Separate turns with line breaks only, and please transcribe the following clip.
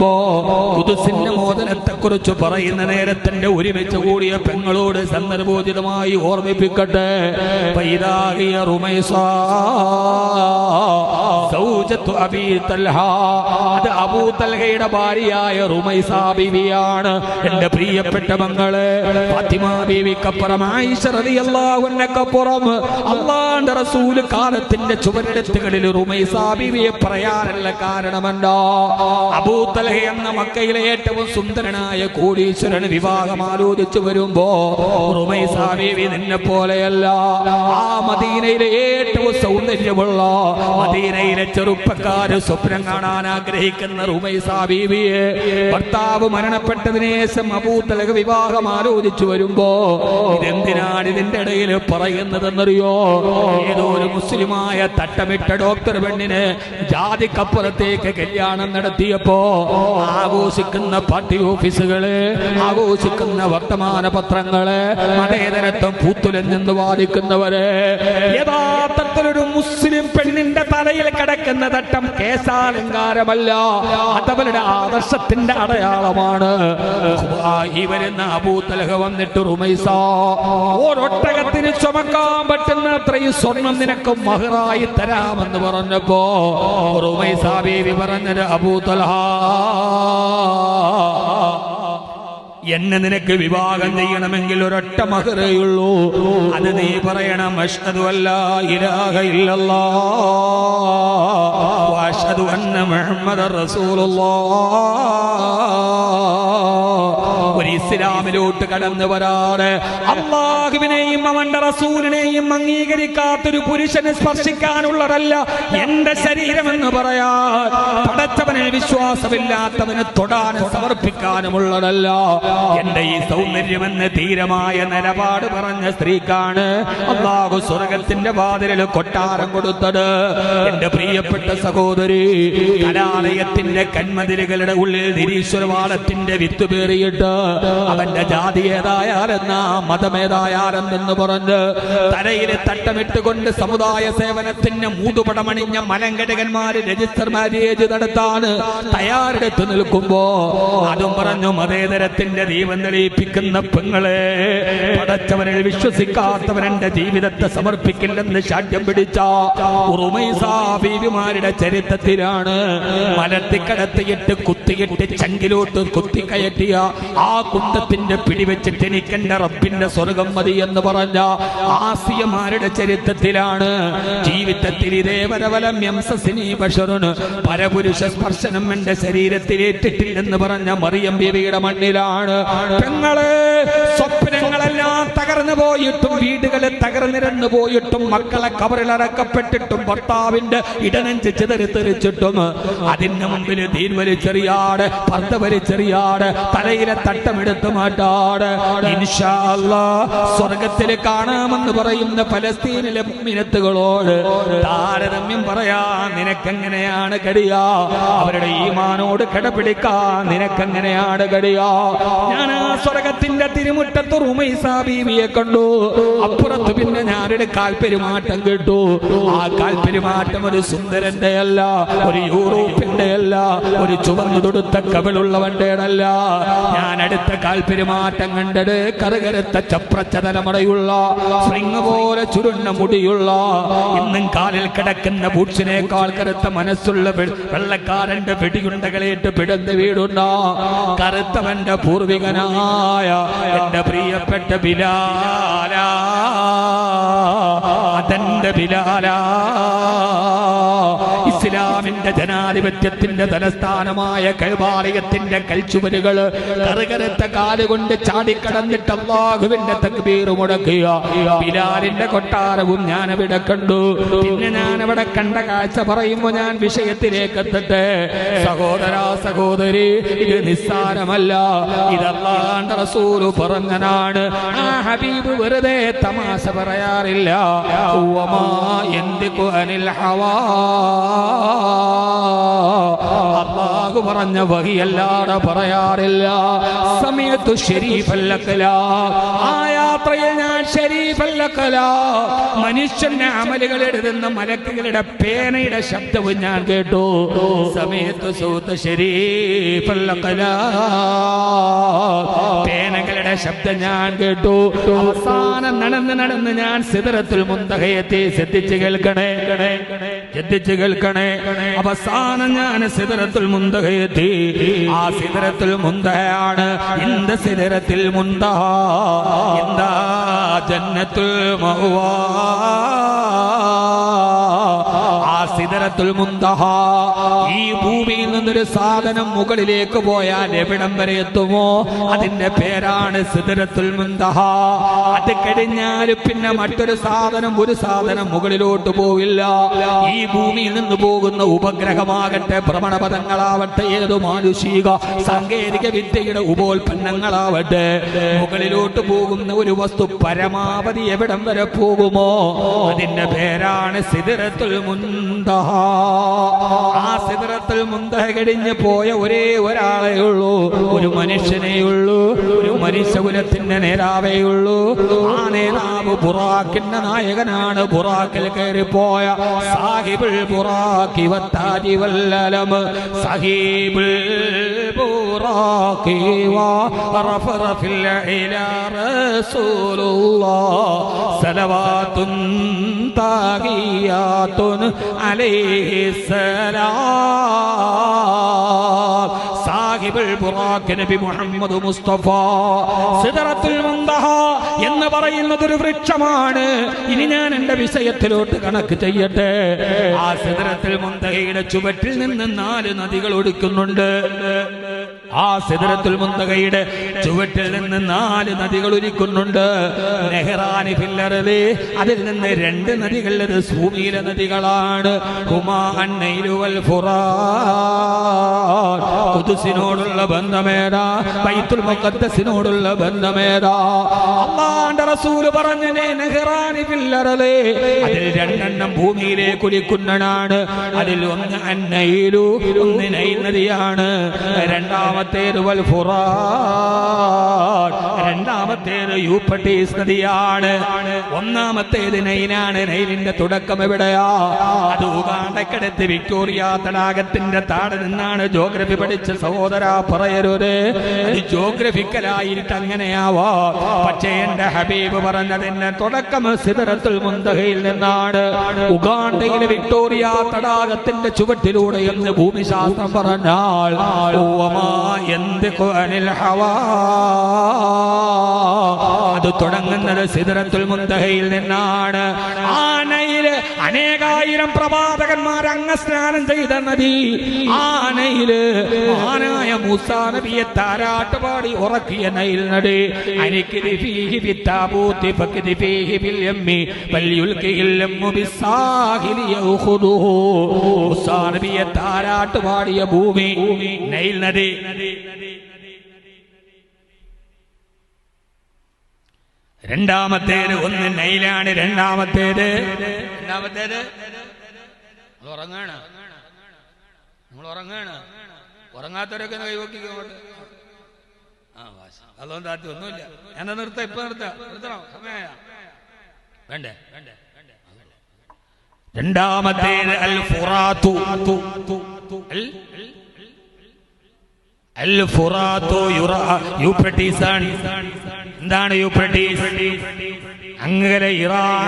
കുതിസിന്റെ മോദനത്തെ കുറിച്ച് പറയുന്ന നേരത്തിന്റെ ഒരുമിച്ച് കൂടിയ പെങ്ങളോട് സന്ദർഭോചിതമായി ഓർമ്മിപ്പിക്കട്ടെ. പൈതാകിയ റുമൈസ അബീ തൽഹ. അത് അബൂ തൽഹയുടെ ഭാര്യയായ റുമൈസ ബീവിയാണ്. എന്റെ പ്രിയപ്പെട്ട മങ്ങളെ ഫാത്തിമ ബീവിക്കപ്പുറം ആയിഷ റളിയല്ലാഹു അൻഹക്കപ്പുറം അള്ളാന്റെ റസൂൽ കാലത്തിന്റെ ചുവരെടുത്തുകളിൽ റുമൈസ ബീവിയെ പറയാനുള്ള കാരണമെന്താ? അബൂ എന്ന മക്കയിലെ ഏറ്റവും സുന്ദരനായ കോടീശ്വരൻ വിവാഹം ആലോചിച്ചു വരുമ്പോ നിന്നെ പോലെയല്ല. ആ മദീനയിലെ ഏറ്റവും സൗന്ദര്യമുള്ള മദീനയിലെ ചെറുപ്പക്കാര് സ്വപ്നം കാണാൻ ആഗ്രഹിക്കുന്ന റുമൈസാ ബീവിയെ ഭർത്താവ് മരണപ്പെട്ടതിന് ശേഷം അബൂത്തലക വിവാഹം ആലോചിച്ചു വരുമ്പോ ഇതെന്തിനാണ് ഇതിന്റെ ഇടയിൽ പറയുന്നതെന്നറിയോ? ഏതോ ഒരു മുസ്ലിമായ തട്ടമിട്ട ഡോക്ടർ പെണ്ണിന് ജാതിക്കപ്പുറത്തേക്ക് കല്യാണം നടത്തിയപ്പോ ആഘോഷിക്കുന്ന പാർട്ടി ഓഫീസുകൾ ആഘോഷിക്കുന്ന വർത്തമാന പത്രങ്ങൾ മതേതരത്വം പൂത്തുലഞ്ഞെന്ന് വാദിക്കുന്നവര് യഥാർത്ഥത്തിലൊരു മുസ്ലിം പെണ്ണിന്റെ തലയിൽ കിടക്കുന്ന തട്ടം കേസാലങ്കാരമല്ല. അതവരുടെ ആദർശത്തിന്റെ അടയാളമാണ്. ഈ അബൂത്തലഹ വന്നിട്ട് റുമൈസ ഒരൊട്ടകത്തിന് ചുമക്കാൻ പറ്റുന്ന അത്രയും സ്വർണം നിനക്ക് മഹറായി തരാമെന്ന് പറഞ്ഞപ്പോ റുമൈസാ ബേബി പറഞ്ഞത് അബൂത്തലഹ എന്നെ നിനക്ക് വിവാഹം ചെയ്യണമെങ്കിൽ ഒരൊറ്റ മകരയുള്ളൂ അത് നീ പറയണം അഷ്ഹദു അല്ല ഇല്ലല്ലാ. വഅഷ്ഹദു അന്ന മുഹമ്മദ റസൂലുള്ളാഹ് ഒരു ഇസ്ലാമിലോട്ട് കടന്നു വരാറ് അള്ളാഹുവിനെയും അവന്റെ റസൂലിനെയും അംഗീകരിക്കാത്തൊരു പുരുഷനെ സ്പർശിക്കാനുള്ളതല്ല എന്റെ ശരീരമെന്ന് പറയാൻ. പടച്ചവനെ വിശ്വാസമില്ലാത്തവന് തൊടാനും സമർപ്പിക്കാനുമുള്ളതല്ല. എന്റെ ഈ സൗന്ദര്യമെന്ന് ധീരമായ നിലപാട് പറഞ്ഞ സ്ത്രീക്കാണ് അള്ളാഹു സ്വർഗത്തിന്റെ വാതിലിൽ കൊട്ടാരം കൊടുത്തത്. എന്റെ പ്രിയപ്പെട്ട സഹോദരി കലാലയത്തിന്റെ കന്മതിലുകളുടെ ഉള്ളിൽ നിരീശ്വരവാദത്തിന്റെ വിത്ത് പേറിയിട്ട് അവന്റെ ജാതി ഏതായാലെന്ന മതമേതായാലെന്നു പറഞ്ഞ് തലയിൽ തട്ടമിട്ടുകൊണ്ട് സമുദായ സേവനത്തിന് മൂതുപടമണിഞ്ഞ മലങ്കടകന്മാര് രജിസ്റ്റർ മാരേജ് നടത്താൻ തയ്യാറെടുത്ത് നിൽക്കുമ്പോ അതും പറഞ്ഞു മതേതരത്തിന്റെ ദീപം തെളിയിപ്പിക്കുന്ന പെങ്ങളെ പടച്ചവനിൽ വിശ്വസിക്കാത്തവനെ ജീവിതത്തെ സമർപ്പിക്കില്ലെന്ന് ശാഠ്യം പിടിച്ച ഉറുമൈസാ ബീവിമാരുടെ ചരിത്രത്തിലാണ് മലത്തിക്കടത്തിയിട്ട് കുത്തിയിട്ട് ചങ്കിലോട്ട് കുത്തിക്കയറ്റിയ ആ കുന്തത്തിന്റെ പിടിവെച്ചിട്ട് എനിക്ക് എന്റെ റബ്ബിന്റെ സ്വർഗം മതി എന്ന് പറഞ്ഞ ആസിയമാരുടെ ചരിത്രത്തിലാണ്. ജീവിതത്തിൽ യംസസിനി ബഷറുന് പരപുരുഷ സ്പർശനം എന്റെ ശരീരത്തിലേറ്റിട്ടില്ലെന്ന് പറഞ്ഞ മറിയം ബേബിയുടെ മണ്ണിലാണ്. പെങ്ങളെ തകർന്നു പോയിട്ടും വീടുകളെ തകർന്നിരന്നു പോയിട്ടും മക്കളെ കവറിലടക്കപ്പെട്ടിട്ടും ഭർത്താവിന്റെ ചിതറി ചിതറിത്തെറിച്ചിട്ടും അതിന്റെ മുമ്പിൽ തീൻ വലിച്ചെറിയാട് പർദ്ദ വലിച്ചെറിയാട് തലയിലെ തട്ടമെടുത്ത് മാറ്റാട്. സ്വർഗത്തിൽ കാണാമെന്ന് പറയുന്ന ഫലസ്തീനിലെ മിനത്തുകളോട് താരതമ്യം പറയാ നിനക്കെങ്ങനെയാണ് കടിയാ? അവരുടെ ഈമാനോട് കിടപിടിക്കാൻ നിനക്കെങ്ങനെയാണ് കടിയാ? ഞാൻ ആ സ്വർഗത്തിന്റെ തിരുമുറ്റത്ത് റുമൈസാ ബീവിയെ കണ്ടു. അപ്പുറത്ത് പിന്നെ ഞാനൊരു കാൽപെരുമാറ്റം കേട്ടു. ആ കാൽപെരുമാറ്റം ഒരു സുന്ദരന്റെ അല്ല ഒരു യൂറോപ്പിന്റെ അല്ല ഒരു ചുവന്നു തൊടുത്ത കവിളുള്ളവന്റെ അല്ല ഞാൻ അടുത്ത കാൽപെരുമാറ്റം കണ്ടത് കറുകരുത്ത ചപ്രച്ച തലമുറയുള്ള സ്പ്രിങ് പോലെ ചുരുണ്ട മുടിയുള്ള ഇന്നും കാലിൽ കിടക്കുന്ന ബൂട്ട്സിനേക്കാൾ കറുത്ത മനസ്സുള്ള വെള്ളക്കാരന്റെ വെടിയുണ്ടകളേറ്റ് പിടന്ന് വീടുണ്ടോ കറുത്തവന്റെ പൂർവികനായ എന്റെ പ്രിയപ്പെട്ട ബിലാല അതെന്റെ ബിലാല ഇസ്ലാമിന്റെ ജനാധിപത്യത്തിന്റെ തലസ്ഥാനമായ കൈവാലയത്തിന്റെ കൽച്ചുവരുകൾ കറുകരത്തെ കാലുകൊണ്ട് ചാടിക്കടന്നിട്ട് അള്ളാഹുവിന്റെ തക്ബീർ മുടക്കുക. ബിലാലിന്റെ കൊട്ടാരവും ഞാൻ അവിടെ കണ്ടു. പിന്നെ ഞാൻ അവിടെ കണ്ട കാഴ്ച പറയുമ്പോ ഞാൻ വിഷയത്തിലേക്ക് എത്തട്ടെ. സഹോദര സഹോദരി ഇത് നിസ്സാരമല്ല. ഇതല്ലാണ്ട് റസൂൽ പറഞ്ഞനാണ്. ആ ഹബീബ് വെറുതെ തമാശ പറയാറില്ല. അനിൽ ഹവാ അള്ളാഹു പറഞ്ഞ വഹിയല്ലാതെ പറയാറില്ല. സമയത്തു ഷെരീഫല്ലക്കല ആ യാത്രയിൽ ഞാൻ ഷെരീഫല്ലക്കല മനുഷ്യന്റെ അമലുകൾ മലക്കുകളുടെ പേനയുടെ ശബ്ദവും ഞാൻ കേട്ടു. സമയത്ത് സൂത്ത് ഷെരീഫല്ലക്കല പേനകളുടെ ശബ്ദം ഞാൻ കേട്ടു. അവസാനം നടന്ന് നടന്ന് ഞാൻ സിതറത്തിൽ മുന്തകയെത്തി ശ്രദ്ധിച്ച് കേൾക്കണേ. ശ്രദ്ധിച്ച് കേൾക്കണേ. അവസാനം ഞാൻ സിതരത്തിൽ മുന്തകയെത്തി ആ സിതരത്തിൽ മുന്തയാണ് ഇന്ത സിതരത്തിൽ മുന്ത. എന്താ ജന്നത്തുൽ മഹ്വാ സിദറത്തുൽ മുന്തഹ ഈ ഭൂമിയിൽ നിന്നൊരു സാധനം മുകളിലേക്ക് പോയാൽ എവിടം വരെ എത്തുമോ? അതിന്റെ പേരാണ് സിദറത്തുൽ മുന്തഹ അത് കഴിഞ്ഞാൽ പിന്നെ മറ്റൊരു സാധനം ഒരു സാധനം മുകളിലോട്ട് പോവില്ല. ഈ ഭൂമിയിൽ നിന്ന് പോകുന്ന ഉപഗ്രഹമാകട്ടെ ഭ്രമണപഥങ്ങളാവട്ടെ ഏത് മാനുഷിക സാങ്കേതിക വിദ്യയുടെ ഉപോൽപ്പന്നങ്ങളാവട്ടെ മുകളിലോട്ട് പോകുന്ന ഒരു വസ്തു പരമാവധി എവിടം വരെ പോകുമോ? അതിന്റെ പേരാണ് സിദറത്തുൽ ആ സിദ്രത്തിൽ മുന്തഹ പോയ ഒരേ ഒരാളെ ഉള്ളൂ. ഒരു മനുഷ്യനേ ഉള്ളൂ. ഒരു മനുഷ്യകുലത്തിന്റെ നേതാവേ ഉള്ളൂ. ആ നേതാവ് ബുറാക്കിന്റെ നായകനാണ്. ബുറാക്കിൽ കയറിപ്പോയ സാഹിബിൾ ബുറാക്കി വത്താരി വല്ലലം. സാഹിബുൽ ബുറാക്കി സലവാത്തുൻ താഗിയാത്തുൻ അലൈഹി സലാം സാഹിബുൽ ബുറാഖ് നബി മുഹമ്മദ് മുസ്തഫ. സിദറത്തുൽ മുന്തഹ എന്ന് പറയുന്നത് ഒരു വൃക്ഷമാണ്. ഇനി ഞാൻ എന്റെ വിഷയത്തിലോട്ട് കണക്ക് ചെയ്യട്ടെ. ആ സിദറത്തുൽ മുന്തഹയുടെ ചുവട്ടിൽ നിന്ന് നാല് നദികൾ ഒടുക്കുന്നുണ്ട് ആ സിദറത്തുൽ മുന്തകയുടെ ചുവട്ടിൽ നിന്ന് നാല് നദികൾ ഒരുക്കുന്നുണ്ട് നെഹ്റാനി ഫില്ലറിലെ അതിൽ നിന്ന് രണ്ട് നദികൾ അത് ഭൂമിയിലെ നദികളാണ്. കുമാ അന്നൈലുവൽ ഫുറാ. കുതുസിനോടുള്ള ബന്ധമേതാ? ബൈത്തുൽ മുഖദ്ദസിനോടുള്ള ബന്ധമേതാ? അള്ളാന്റെ റസൂൽ പറഞ്ഞനെ നെഹ്റാനി ഫില്ലറൽ. അതിൽ രണ്ടെണ്ണം ഭൂമിയിലേക്ക് ഒലിക്കുന്നതാണ് അതിൽ ഒന്ന് അന്നയിലു ഒന്ന് നൈൽ നദിയാണ്. രണ്ടാമത്തേത് വൽ ഫുറാൻ. രണ്ടാമത്തേത് യൂപ്പട്ടീസ് നദിയാണ്. ഒന്നാമത്തേത് നൈനാണ്. നൈലിന്റെ തുടക്കം എവിടെയാ? അത് ഉഗാണ്ടക്കടുത്ത് വിക്ടോറിയ തടാകത്തിന്റെ താട് നിന്നാണ് ജോഗ്രഫി പഠിച്ച സഹോദര പറയരുത്. ജോഗ്രഫിക്കലായിട്ട് അങ്ങനെയാവാ. പക്ഷേ എന്റെ ഹബീബ് പറഞ്ഞതിന്റെ തുടക്കം സിദറത്തുൽ മുന്തഹയിൽ നിന്നാണ്. ഉഗാണ്ടയിലെ വിക്ടോറിയ തടാകത്തിന്റെ ചുവട്ടിലൂടെ എന്ന് ഭൂമിശാസ്ത്രം പറഞ്ഞാൽ ഓവമാ ينطق عن الحوار അത് തുടങ്ങുന്നത് സിദറത്തുൽ മുന്തഹയിൽ നിന്നാണ്. ആനയിൽ അനേകായിരം പ്രവാചകന്മാർ അംഗസ്നാനം ചെയ്ത നദി ആനയിൽ ആനായ മൂസ നബിയെ താരാട്ടുപാടി ഉറക്കിയ നയിൽ നടി. അനിക്ക് ഫീഹി ബിത്താബൂത്തി ഫക്കിതി ഫീഹി ബിൽ യമ്മി ഫൽയുൽകിഹിൽ യമ്മു ബിസാഹിൽ യഖുദു. മൂസ നബിയെ താരാട്ടുപാടിയ ഭൂമി നൈൽ നദി. രണ്ടാമത്തേത് ഒന്ന് നൈലാണ് രണ്ടാമത്തേത്. രണ്ടാമത്തേത്? നമ്മൾ ഉറങ്ങാണ്. നമ്മൾ ഉറങ്ങാണ്. ഉറങ്ങാത്തവരൊക്കെ കൈവക്കിക്കോട്ടെ ആ വാശ. അതുകൊണ്ട് താത്തി ഒന്നുമില്ല. എന്നാ നിർത്ത ഇപ്പൊ നിർത്ത. നിർത്തണോ. സമയ വേണ്ടേ? വേണ്ടേ. രണ്ടാമത്തേത് അൽ ഫുറാത്തു അൽ അൽ ഫുറാത്തു യൂപ്രട്ടീസ് എന്താണ് യൂപ്രട്ടീസ്? അങ്ങനെ ഇറാൻ